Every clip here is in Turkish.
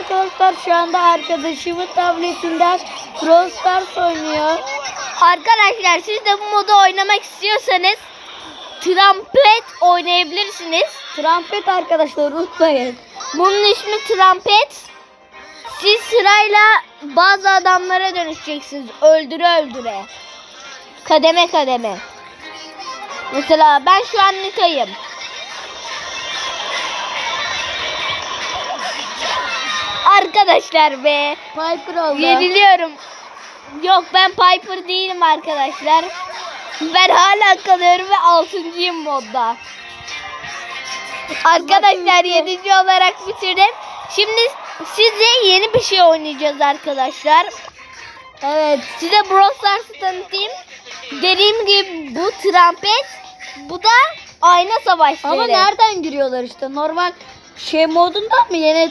arkadaşlar şu anda arkadaşımın tabletinden Brawl Stars oynuyor. Arkadaşlar siz de bu modu oynamak istiyorsanız Trumpet oynayabilirsiniz. Trumpet arkadaşlar unutmayın. Bunun ismi Trumpet. Siz sırayla bazı adamlara dönüşeceksiniz. Öldüre öldüre. Kademe kademe. Mesela ben şu an Nita'yım. Arkadaşlar be. Piper oldu. Yeniliyorum. Yok ben Piper değilim arkadaşlar. Ben hala kalıyorum ve altıncıyım modda. Arkadaşlar yedinci olarak bitirdim. Şimdi size yeni bir şey oynayacağız arkadaşlar. Evet. Size Brawl Stars'ı tanıtayım. Dediğim gibi bu trompet, bu da ayna savaşları. Ama nereden giriyorlar işte? Normal şey modundan mı? Yeni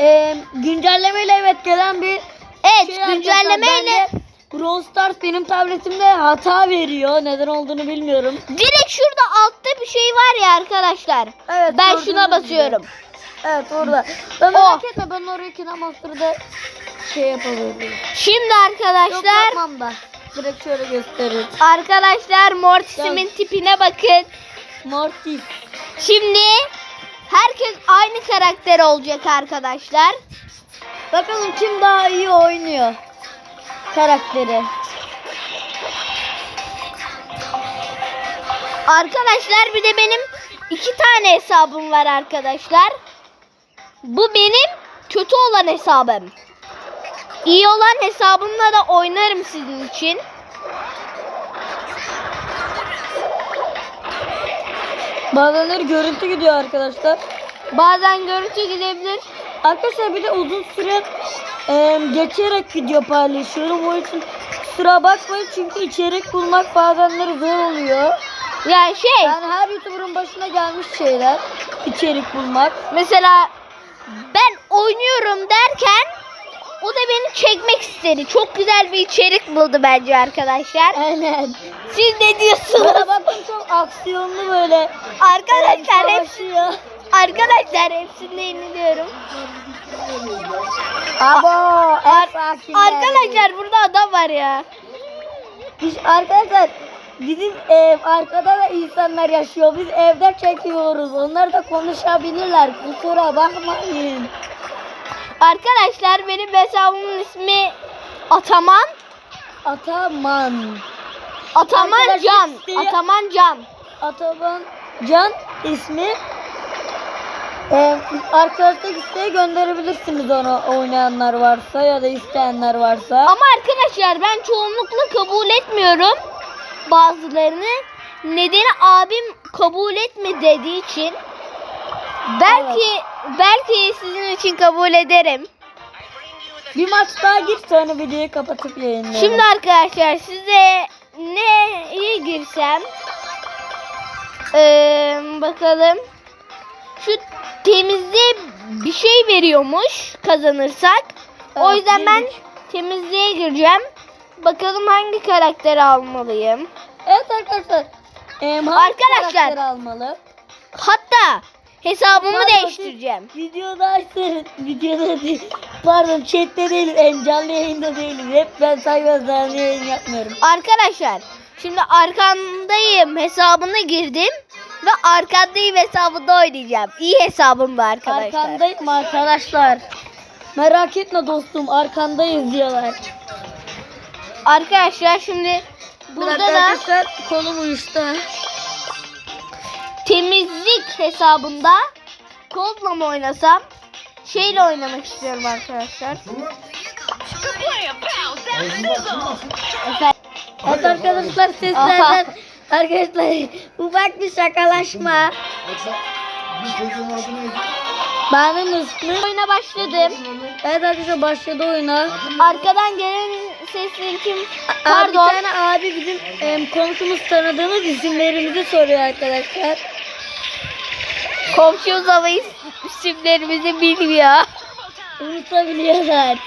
e, güncellemeyle evet gelen bir Evet şey güncellemeyle Brawl Stars benim tabletimde hata veriyor. Neden olduğunu bilmiyorum. direkt şurada altta bir şey var ya arkadaşlar. Evet. Ben şuna gibi. basıyorum. Evet orada. Ben merak etme ben oraya Kinemaster'da şey yapabilirim. Şimdi Yok arkadaşlar yapmam da. Direkt şöyle gösteririm. Arkadaşlar Mortis'imin tipine bakın. Mortis. Şimdi herkes aynı karakter olacak arkadaşlar. Bakalım kim daha iyi oynuyor karakteri. Arkadaşlar bir de benim iki tane hesabım var arkadaşlar. Bu benim kötü olan hesabım. İyi olan hesabımla da oynarım sizin için. Bazenleri görüntü gidiyor arkadaşlar. Bazen görüntü gidebilir. Arkadaşlar bir de uzun süre e, geçerek video paylaşıyorum. O için kusura bakmayın çünkü içerik bulmak bazenleri zor oluyor. Yani şey Yani her YouTuber'ın başına gelmiş şeyler. içerik bulmak. mesela ben oynuyorum derken o da beni çekmek istedi. Çok güzel bir içerik buldu bence arkadaşlar. Aynen. Siz ne diyorsunuz? Bakın çok aksiyonlu böyle. Arkadaşlar hep arkadaşlar hepsinde yeniliyorum. Abo. Ar- arkadaşlar burada adam var ya. Biz arkadaşlar bizim ev arkada da insanlar yaşıyor. Biz evde çekiyoruz. Onlar da konuşabilirler. Kusura bakmayın. Arkadaşlar benim hesabımın ismi Ataman. Ataman. Ataman Arkadaşlar Can. isteyen- Ataman Can. Ataman Can ismi. Ee, arkadaşlar isteğe gönderebilirsiniz onu oynayanlar varsa ya da isteyenler varsa. Ama arkadaşlar ben çoğunlukla kabul etmiyorum bazılarını. Nedeni abim kabul etme dediği için. Belki belki sizin için kabul ederim. Bir maç daha gir sonra videoyu kapatıp yayınlayalım. Şimdi arkadaşlar size neye girsem Ee, bakalım şu temizliğe bir şey veriyormuş kazanırsak. o Evet, yüzden ben girdik. temizliğe gireceğim. Bakalım hangi karakteri almalıyım. Evet arkadaşlar. Ee, Arkadaşlar. karakter almalı? Hatta hesabımı Pardon, değiştireceğim. Videoda açsın. Videoda değil. Pardon chatte değiliz. Hem canlı yayında değiliz. Hep ben sayfa canlı yayın yapmıyorum. Arkadaşlar şimdi arkandayım hesabına girdim ve arkandayım hesabında oynayacağım. İyi hesabım bu arkadaşlar. Arkandayım arkadaşlar. Merak etme dostum arkandayız diyorlar. Arkadaşlar şimdi burada dakika da arkadaşlar kolum uyuştu. Temizlik hesabında kodla mı oynasam şeyle oynamak istiyorum arkadaşlar. Evet arkadaşlar seslerden arkadaşlar ufak bir şakalaşma. Benim ismim. oyuna başladım. Evet arkadaşlar başladı oyuna. Arkadan gelen sesleri kim? Abi, bir Pardon. tane abi bizim em, komşumuz tanıdığımız isimlerimizi soruyor arkadaşlar. Komşumuz ama is- isimlerimizi bilmiyor. Unutabiliyorlar.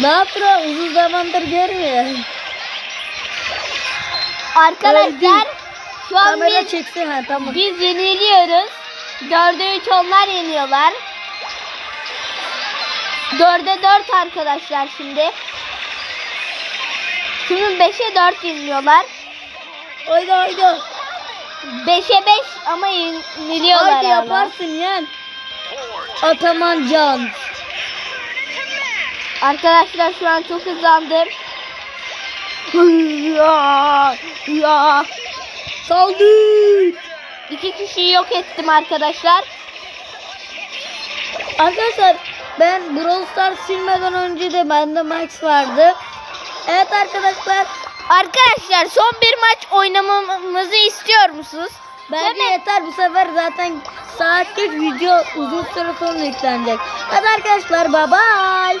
Ne yapıyor? Uzun zamandır görmüyor. Arkadaşlar şu an Kamera biz, çeksin ha tamam. biz yeniliyoruz. Dörde üç onlar yeniyorlar. 4'e 4 arkadaşlar şimdi. Şimdi 5'e 4 yeniliyorlar. Haydi haydi. 5'e 5 ama yeniliyorlar hala. yaparsın yen. Ataman Can. Arkadaşlar şu an çok hızlandım. Ya, ya. Saldır. İki kişiyi yok ettim arkadaşlar. Arkadaşlar ben Brawl Stars silmeden önce de bende Max vardı. Evet arkadaşlar Arkadaşlar son bir maç oynamamızı istiyor musunuz? bence Hemen- yeter bu sefer zaten saatlik video uzun süre sonra yüklenecek. Hadi arkadaşlar bye bye.